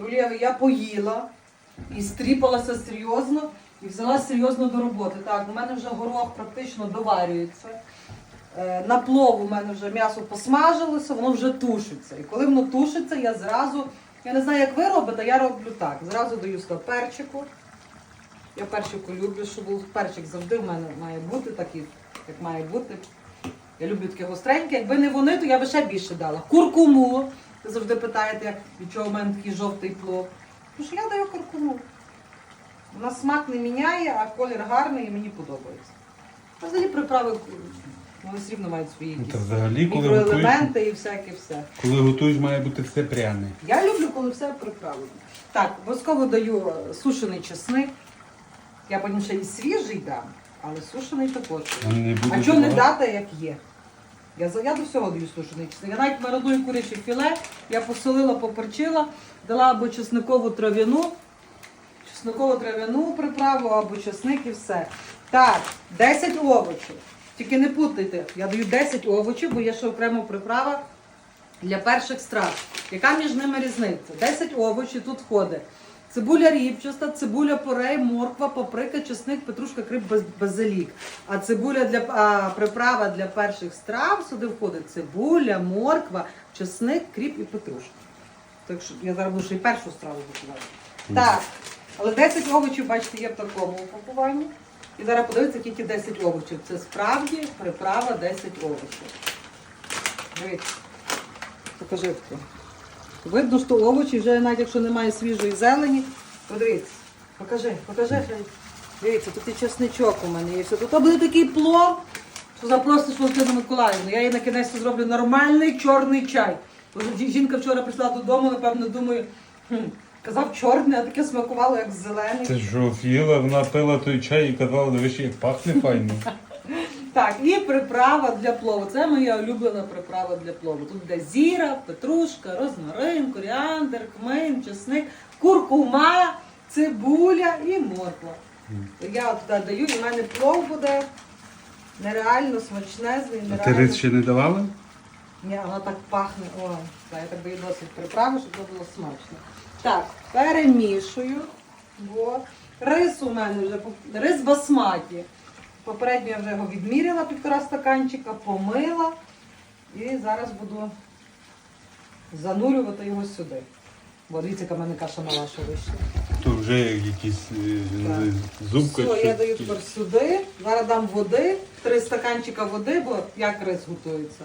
Королєва, я поїла і стріпалася серйозно і взялася серйозно до роботи. Так, у мене вже горох практично доварюється. Е, На плов у мене вже м'ясо посмажилося, воно вже тушиться. І коли воно тушиться, я зразу, я не знаю, як ви робите, я роблю так. Зразу даю сюди перчику. Я перчику люблю, щоб був перчик завжди в мене має бути такий, як має бути. Я люблю таке гостреньке. Якби не вони, то я би ще більше дала. Куркуму. Ви завжди питаєте, як, від чого в мене такий жовтий плов. Тому що я даю куркуму. Вона смак не міняє, а колір гарний і мені подобається. А взагалі приправи вони все рівно мають свої Ну, якісь Та взагалі, коли мікроелементи і всяке все. коли готуєш, має бути все пряне. Я люблю, коли все приправлено. Так, обов'язково даю е, сушений чесник. Я потім ще і свіжий дам, але сушений також. А не А чого не дати, як є? Я, я до всього даю сушений чесник. Я навіть мариную куряче філе, я посолила, поперчила, дала або чесникову трав'яну, чесникову трав'яну приправу, або чесник і все. Так, 10 овочів. Тільки не путайте, я даю 10 овочів, бо є ще окрема приправа для перших страв. Яка між ними різниця? 10 овочів тут входить. Цибуля ріпчаста, цибуля порей, морква, паприка, чесник, петрушка, баз- базилік. А цибуля для а, приправа для перших страв сюди входить цибуля, морква, чесник, кріп і петрушка. Так що я зараз буду ще й першу страву готувати. Так, але 10 овочів, бачите, є в такому упакуванні. І зараз подивіться, тільки 10 овочів. Це справді приправа 10 овочів. Дивіться. Покажи хто. Видно, що овочі вже навіть якщо немає свіжої зелені, то дивіться. Покажи, покажи. Дивіться, тут і чесничок у мене є. Все. Тут буде такий плов, що запросиш Валентину Миколаївну. Я їй на кінець зроблю нормальний чорний чай. Бо жінка вчора прийшла додому, напевно, думаю, хм, казав чорний, а таке смакувало, як зелений. Це що, офігела, вона пила той чай і казала, дивись, як пахне файно. Так, і приправа для плову. Це моя улюблена приправа для плову. Тут буде зіра, петрушка, розмарин, коріандр, кмин, чесник, куркума, цибуля і морква. Я от туди даю, і в мене плов буде нереально смачнезний, А ти рис ще не давала? Ні, воно так пахне. Ой, так, я так даю досить приправи, щоб це було смачно. Так, перемішую. Бо рис у мене вже рис басматі. Попередньо я вже його відміряла півтора стаканчика, помила. І зараз буду занурювати його сюди. Бо дивіться, яка в мене каша мала, що вийшла. То вже якісь е, Так. Все, я даю тепер сюди. Зараз дам води, три стаканчика води, бо як рис готується.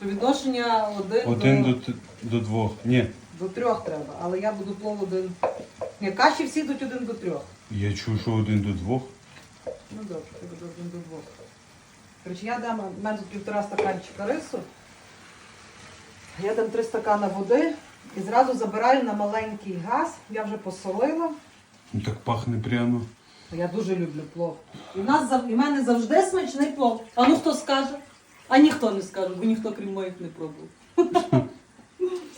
То відношення один, Один до... до, до двох. Ні, До трьох треба, але я буду плов один. Ні, каші всі йдуть один до трьох. я чув, що один до двох. Ну добре, один до двох. Коротше, я дам в мене тут півтора стаканчика рису. Я дам три стакана води і зразу забираю на маленький газ. Я вже посолила. Ну так пахне прямо. Я дуже люблю плов. І в нас зав- і в мене завжди смачний плов. А ну хто скаже? А ніхто не скаже, бо ніхто крім моїх не пробував.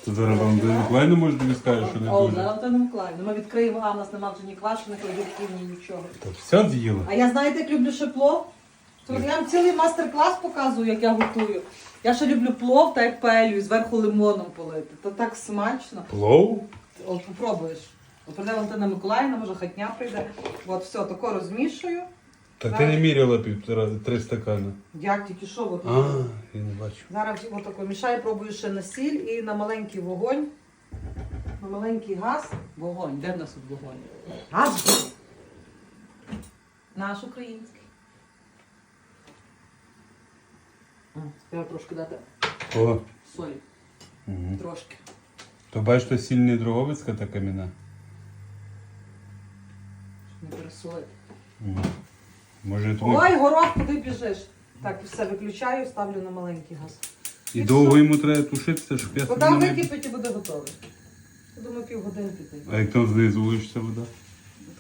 То зараз вам Миколаївна може тобі скаже, що не О, дуже. зараз Антон Миколаївна. Ми відкриємо, а в нас нема вже ні квашених огірків, ні нічого. Та все з'їла. А я знаєте, як люблю ще плов? То я вам цілий мастер-клас показую, як я готую. Я ще люблю плов, так як паелю, і зверху лимоном полити. То так смачно. Плов? От попробуєш. От прийде Валентина Миколаївна, може хатня прийде. От все, тако розмішую. Та ти не міряла півтора три стакани. Як тільки що, от, А, я не бачу. зараз отако мішаю, пробую ще на сіль і на маленький вогонь. На маленький газ. Вогонь, де в нас тут вогонь? Газ. Наш український. Треба трошки дати О. солі. Угу. Трошки. То бачиш, то сильний дроговицька та каміна. Щоб не пересолити. Угу. Може тому. Ой, горох, куди біжиш? Так, і все виключаю, ставлю на маленький газ. І довго йому треба тушитися, щоб я собі Вода не... википить і буде готове. Я думаю, півгодинки ти. А як там знизу лишиться вода?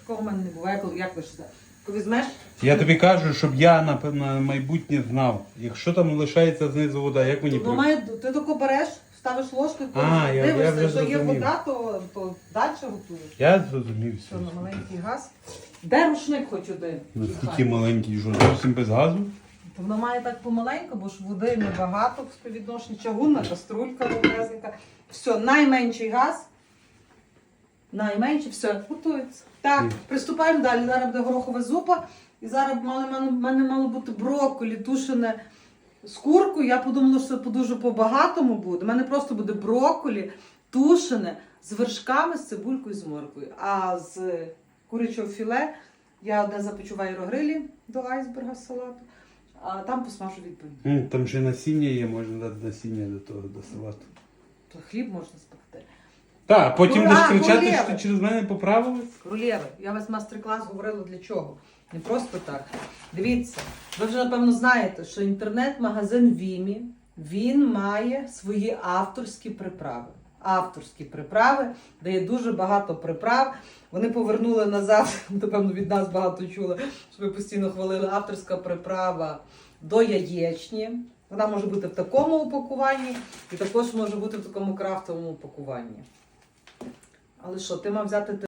Такого в мене не буває, коли як ви ж це? Коли візьмеш, Я тобі кажу, щоб я напевно на майбутнє знав. Якщо там лишається знизу вода, як мені то при- має, ти тако береш, ставиш ложку, А, я- я дивишся, вже якщо є зрозумів. вода, то, то далі готуєш. Я зрозумів Все, все. на маленький газ. Де рушник хоч один? Наскільки маленький, що зовсім без газу? То Воно має так помаленьку, бо ж води небагато в співвідношенні. Чагунна, каструлька великезенька. Все, найменший газ. Найменше, все, готується. Так, Мгм. приступаємо далі. Зараз буде горохова зупа. І зараз в мене, мене, мене мало бути брокколі, тушене з куркою. Я подумала, що це дуже по-багатому буде. У мене просто буде брокколі, тушене з вершками, з цибулькою, з моркою. А з курячого філе я одне запечу в аерогрилі до айсберга салату, а там посмажу відповідь. М, Там ще насіння є, можна дати насіння до того, до салату. То хліб можна спекти. Так, потім Ну, будеш кричати, королеви. що ти через мене поправилась. Королєви, я весь мастер-клас говорила для чого. Не просто так. Дивіться, ви вже напевно знаєте, що інтернет-магазин Вімі він має свої авторські приправи. Авторські приправи, де є дуже багато приправ. Вони повернули назад, напевно, від нас багато чули, що ми постійно хвалили авторська приправа до яєчні. Вона може бути в такому упакуванні, і також може бути в такому крафтовому упакуванні. Але що, ти мав взяти